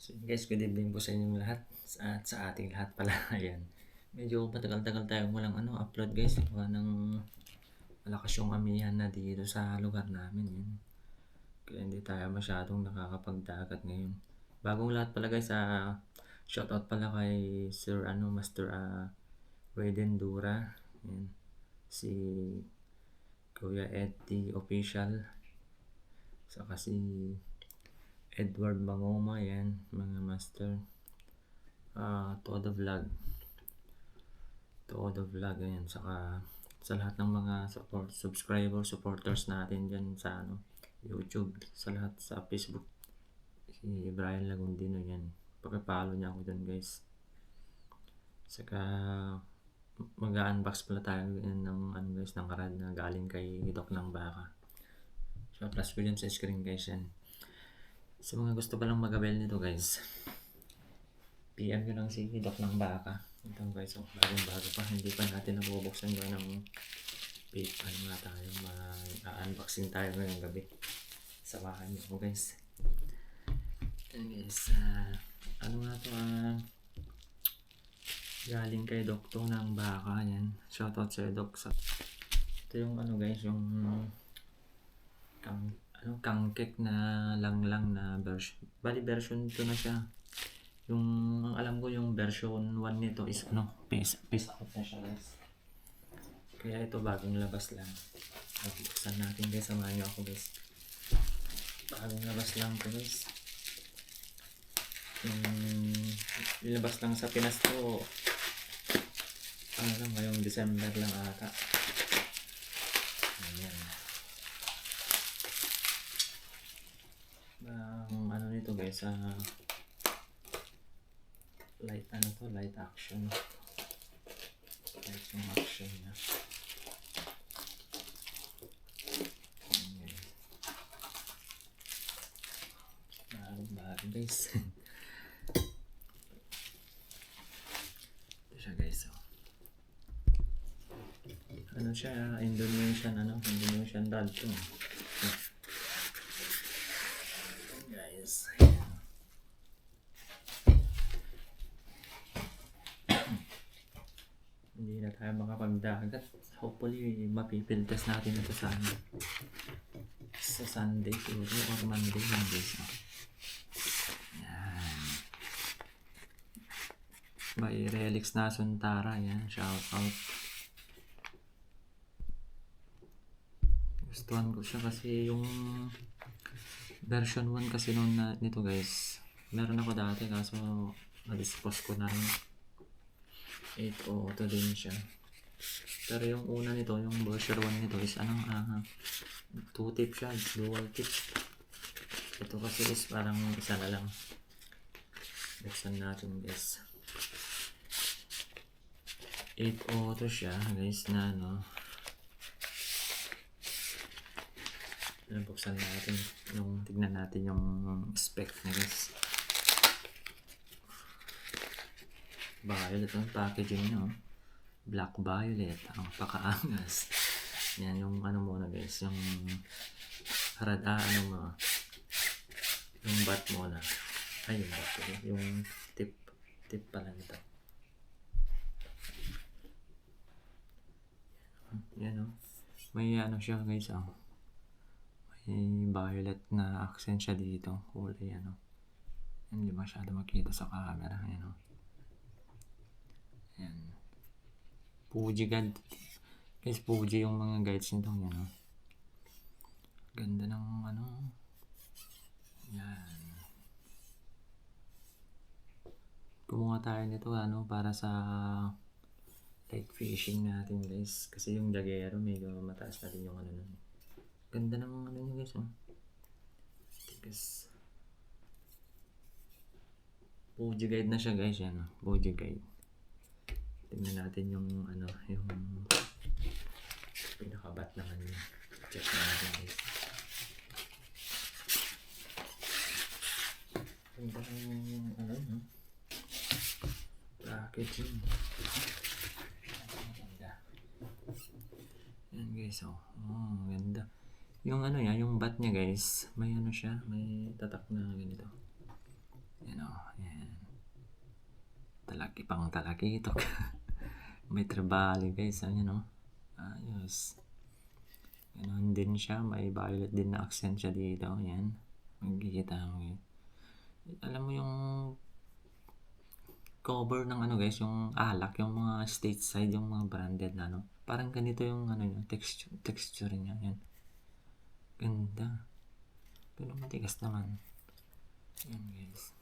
So guys, good evening po sa inyong lahat at sa ating lahat pala. Ayan. Medyo matagal-tagal tayong walang ano, upload guys. Gawa ng malakas yung amihan na dito sa lugar namin. Yan. Kaya hindi tayo masyadong nakakapagdagat ngayon. Bagong lahat pala guys, ah, shoutout pala kay Sir ano, Master uh, Raiden Dura. Yan. Si Kuya Eddie Official. Saka si Edward Bangoma, yan, mga master. Ah, Todo Vlog. Todo Vlog, ayan. Saka sa lahat ng mga support, subscriber, supporters natin dyan sa ano, YouTube, sa lahat sa Facebook. Si Brian Lagundino yan. Pakipalo niya ako dyan guys. Saka mag-unbox pala tayo ng ano guys, ng karad na galing kay Doc ng Baka. So, plus dyan sa screen guys yan. Sa mga gusto palang mag-abel nito guys, PM nyo lang si Doc ng Baka. Ito guys, oh, bagong bago pa. Hindi pa natin nabubuksan ba ng PayPal nga tayo. Ma-unboxing tayo ngayong gabi. Samahan ako guys. Yan guys, ah, ano nga to ah, galing kay Doc to ng Baka. Yan. Shoutout sa Doc. Sa, ito yung ano guys, yung kang ano, kangkek na lang lang na version. Bali version 2 na siya. Yung ang alam ko yung version 1 nito is ano, peace, peace out na siya guys. Kaya ito bagong labas lang. Buksan natin guys, samahan niyo ako guys. Bagong labas lang to guys. Yung nilabas lang sa Pinas to ano lang ngayong December lang ata. Ayan. ang guys ah light ano to light action. Light yung action niya. Bago guys. Ito siya guys oh. ano siya Indonesian ano? Indonesian dad to guys. Hindi na tayo makapagdagat. Hopefully, mapipiltest natin ito sa ano. Sa Sunday siguro or Monday days. no? Yan. May Relix na Suntara. Yan. Shout out. Gustuhan ko siya kasi yung version 1 kasi nung na, nito guys meron ako dati kaso na-dispose ko na rin 8 o ito din siya. Pero yung una nito yung version 1 nito is anong uh, 2 tip siya dual tip. Ito kasi is parang isa na lang. Buksan natin guys. 8 auto siya guys na ano. Nabuksan natin yung tignan natin yung spec na guys. Violet ang packaging niya. oh. Black violet. Ang pakaangas. Yan yung ano muna guys. Yung harad ah, ano mo. Yung bat muna. Ay, ko. Yung tip. Tip pala nito. Yan oh. May ano siya guys oh. May violet na accent siya dito. Kulay ano. Hindi masyado makita sa camera. Ayan o. Ayan. Fuji guide. Guys, Fuji yung mga guides nito. Yan o. Ganda ng ano. Yan. Kumuha tayo nito ano para sa light fishing natin guys. Kasi yung jagero medyo mataas na din yung ano nun. Ganda ng ano niya guys, oh. Tigas. Boji guide na siya guys, yan. Boji guide. Tingnan natin yung ano, yung pinakabat naman niya. Check natin guys. Ganda ng ano, no? Packaging. Ganda. Yan guys, oh. Oh, ganda. Yung ano yan, yung bat niya guys, may ano siya, may tatak na ganito. You know, yan. Talaki pang talakitok. May tribali guys, ano, know. Ayos. Ganon din siya. May violet din na accent siya dito. Yan. Magkikita mo yun. Alam mo yung cover ng ano guys, yung alak, yung mga stateside, yung mga branded na ano. Parang ganito yung ano niya, texture, texture niya. Yan. Ganda. Pero matigas naman. Yan guys.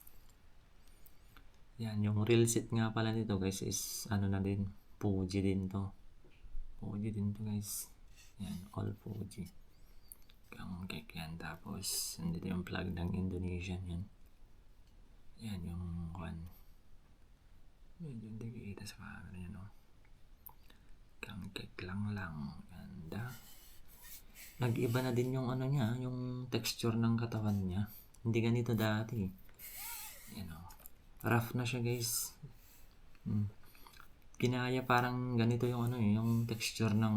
Yan, yung real set nga pala nito guys is ano na din, Fuji din to. Fuji din to guys. Yan, all Fuji. Ang cake yan. Tapos, nandito yung plug ng Indonesian yan. Yan yung one. Medyo hindi kita sa camera yan, no? Kang lang lang. Ganda. Nag-iba na din yung ano niya, yung texture ng katawan niya. Hindi ganito dati. Yan, o. Rough na siya, guys. Hmm. Kinaya parang ganito yung ano eh, yung texture ng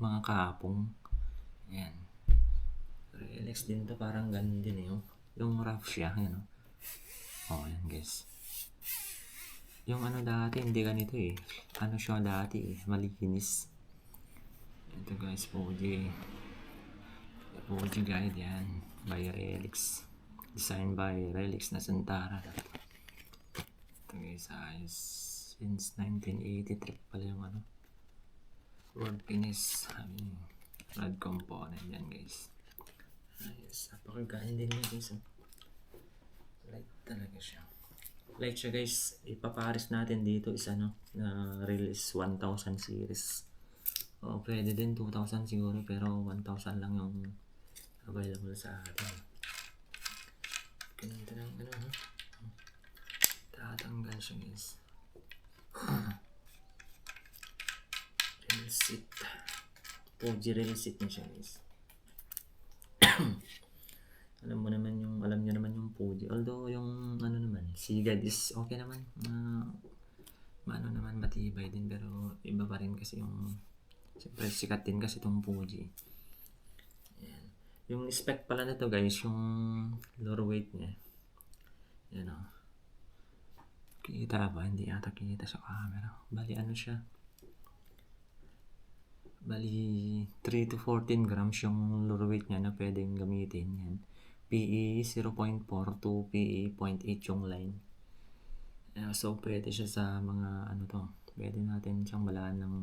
mga kapong. Yan. Relax din to parang ganun din eh. Yung, yung rough siya, yan o. Oh, yan guys. Yung ano dati, hindi ganito eh. Ano siya dati eh, malinis. Ito guys, Fuji. Fuji guide yan. By Relix. Designed by Relix na Santara. Ito guys, ayos. Since 1983 pala yung ano. Finish. Sabi niyo. Rad component yan guys. Ayos. Napakagain din niya guys. oh. Light talaga siya. Light siya guys. Ipapares natin dito is ano. Na release 1000 series. O pwede din 2000 siguro. Pero 1000 lang yung available sa atin. Ganito ng ano ha. Tatanggal siya guys. Real seat. Seat na siya guys. alam mo naman yung alam niyo naman yung Fuji although yung ano naman Sigad is okay naman. Ma maano naman matibay din pero iba pa rin kasi yung siyempre sikat din kasi itong Fuji Yan. yung spec pala nito guys yung lower weight niya. Yan o kita ba hindi ata kita sa camera. Bali ano siya bali 3 to 14 grams yung lower weight niya na pwedeng gamitin yan PE 0.4 to PE 0.8 yung line. Uh, so, pwede siya sa mga ano to. Pwede natin siyang balaan ng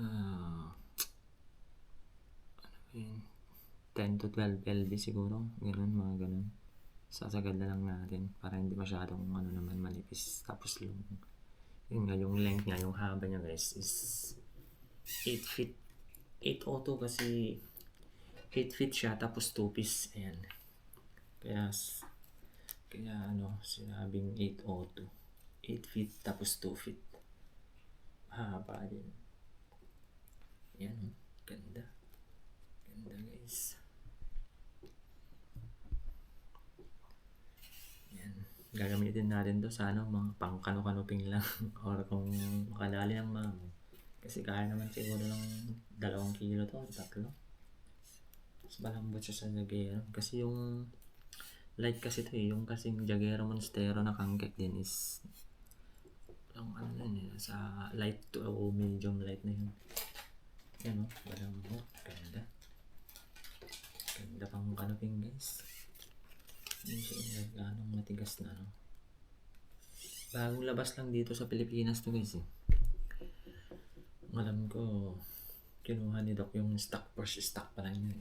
uh, ano yun, 10 to 12 LB siguro. Ganun, mga ganun. Sasagad na lang natin para hindi masyadong ano naman malipis. Tapos yung, yun nga, yung length niya, yung haba niya guys is 8 feet. 802 kasi 8 feet siya tapos 2 piece ayan. Kaya kaya ano sinabing 802 8 feet tapos 2 feet. Haba din. Yan ganda. Ganda guys. Yan gagamitin natin to sa ano mga pang kanu-kanuping lang. Or kung makadali ng mga kasi kaya naman siguro ng dalawang kilo to tatlo mas malambot siya sa Jagero. Kasi yung light kasi to eh. Yung kasing Jagero Monstero na kangkek din is yung ano yun eh. Sa light to o medium light na yun. Yan o. Malambot. Ganda. Ganda pang kanaping guys. Hindi siya yung ganong matigas na no. Bagong labas lang dito sa Pilipinas to guys eh. Alam ko, kinuha ni Doc yung stock first stock pa lang yun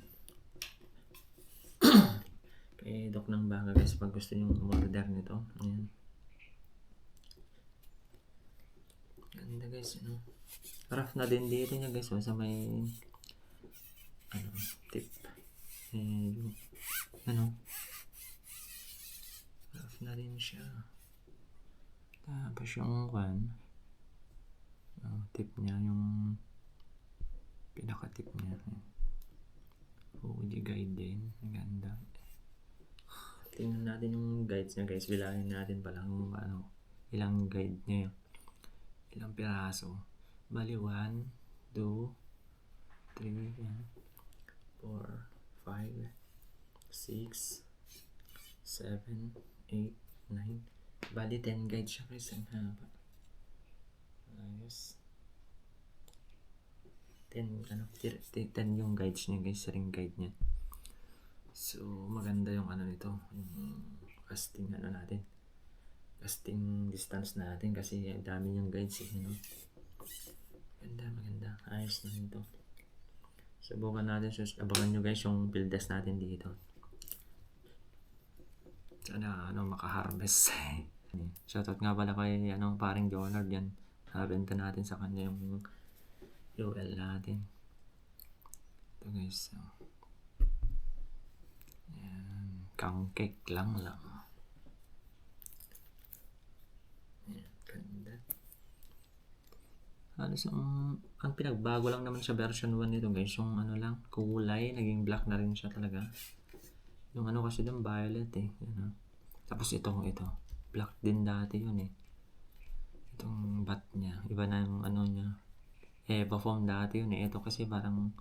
kay Doc ng Baga guys pag gusto nyo umorder nito. Ayan. Ganda guys, ano. Rough na din dito niya guys, oh, sa may ano, tip. Eh, ano. Rough na rin siya. Tapos yung oh, tip niya, yung pinaka-tip niya. Fuji guide din. Ang ganda. Tingnan natin yung guides niya guys. Bilangin natin pala kung ano, ilang guide niya. Ilang piraso. Bali 1, 2, 3, 4, 5, 6, 7, 8, 9. Bali 10 guide siya guys. Ang haba. Ayos. 10, ano, 10 yung guides niya guys. Ring guide niya. So, maganda yung ano nito. Yung casting ano natin. Casting distance natin kasi dami yung guides eh. You know? Maganda, maganda. Ayos na ito. Subukan natin. Sus abangan nyo guys yung build test natin dito. Sana ano, makaharvest. Shoutout nga pala kay ano, paring Jonard yan. Nabenta natin sa kanya yung UL natin. Ito guys. So. Yan. Kangkek lang lang. Yan. Ganda. Halos ang, ang pinagbago lang naman sa version 1 nito guys, yung ano lang, kulay, naging black na rin siya talaga. Yung ano kasi doon, violet eh. Yan, ah. Tapos itong ito, black din dati yun eh. Itong bat niya, iba na yung ano niya. Eva foam dati yun eh. Ito kasi parang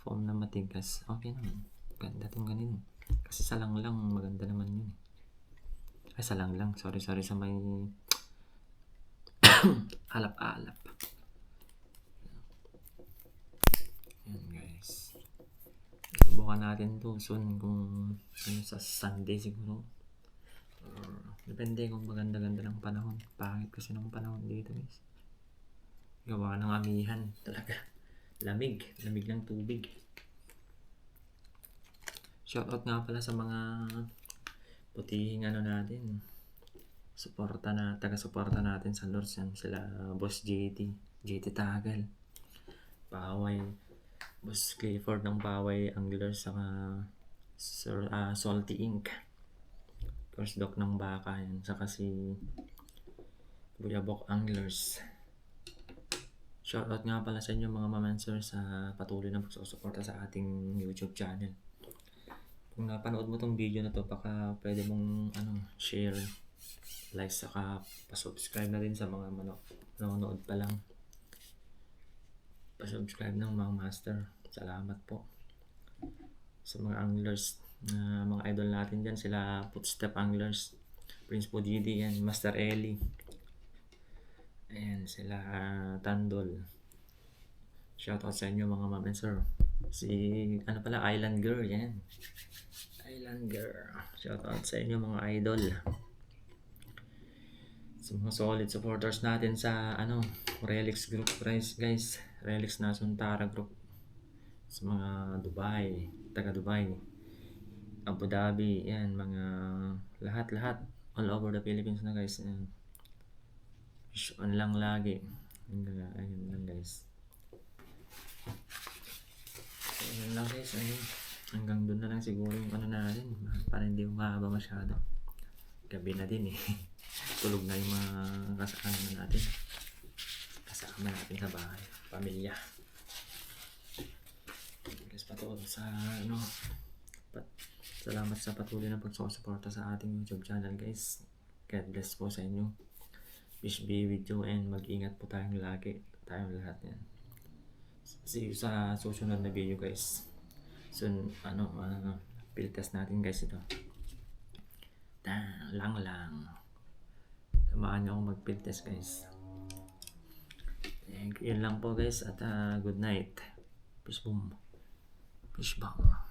foam na matigas. Okay naman. Ganda tong ganun. Kasi salang lang, maganda naman yun eh. Ay, salang lang. Sorry, sorry sa may alap-alap. Yan guys. Subukan natin to soon kung ano sa Sunday siguro. Or, depende kung maganda-ganda ng panahon. Pangit kasi ng panahon dito guys. Gawa ng amihan talaga. Lamig. Lamig ng tubig. Shoutout nga pala sa mga putihing ano natin. Suporta na, taga-suporta natin sa Lords yan. Sila Boss JT, JT Tagal. Paway, Boss Clifford ng Paway Anglers saka Sir, ah, Salty Inc. Course Doc ng Baka yan. Saka si Buyabok Anglers. Shoutout nga pala sa inyo mga mamansir sa patuloy na pagsusuporta sa ating YouTube channel. Kung napanood mo tong video na to, baka pwede mong ano, share, like, saka pa-subscribe na din sa mga mano, nanonood pa lang. Pa-subscribe ng mga master. Salamat po. Sa mga anglers, na mga idol natin dyan, sila Footstep Anglers, Prince Podidi, yan, Master Ellie. Ayan, sila ah, Tandol. Shoutout sa inyo mga ma'am and sir. Si, ano pala, Island Girl, yan. Island Girl. Shoutout sa inyo mga idol. Sa mga solid supporters natin sa, ano, Relix Group, guys, guys. Relix na Suntara Group. Sa mga Dubai, taga Dubai. Abu Dhabi, yan, mga lahat-lahat. All over the Philippines na guys. Yan. Fish on lang lagi. Ayun lang, ayun guys. So, yun lang guys. Ayun. Hanggang doon na lang siguro yung ano natin. Para hindi umahaba masyado. Gabi na din eh. Tulog na yung mga kasama na natin. Kasama natin sa bahay. Pamilya. Guys, patuloy sa ano. Pat, salamat sa patuloy na pagsusuporta sa ating YouTube channel guys. God bless po sa inyo. Peace be with you and mag-ingat po tayong lagi. Tayong lahat yan. See you sa susunod na video guys. Soon, ano, uh, field test natin guys ito. Ta, lang lang. Samahan niyo ako mag-field test guys. Thank you. Lang po guys at uh, good night. Peace boom. Peace bomb.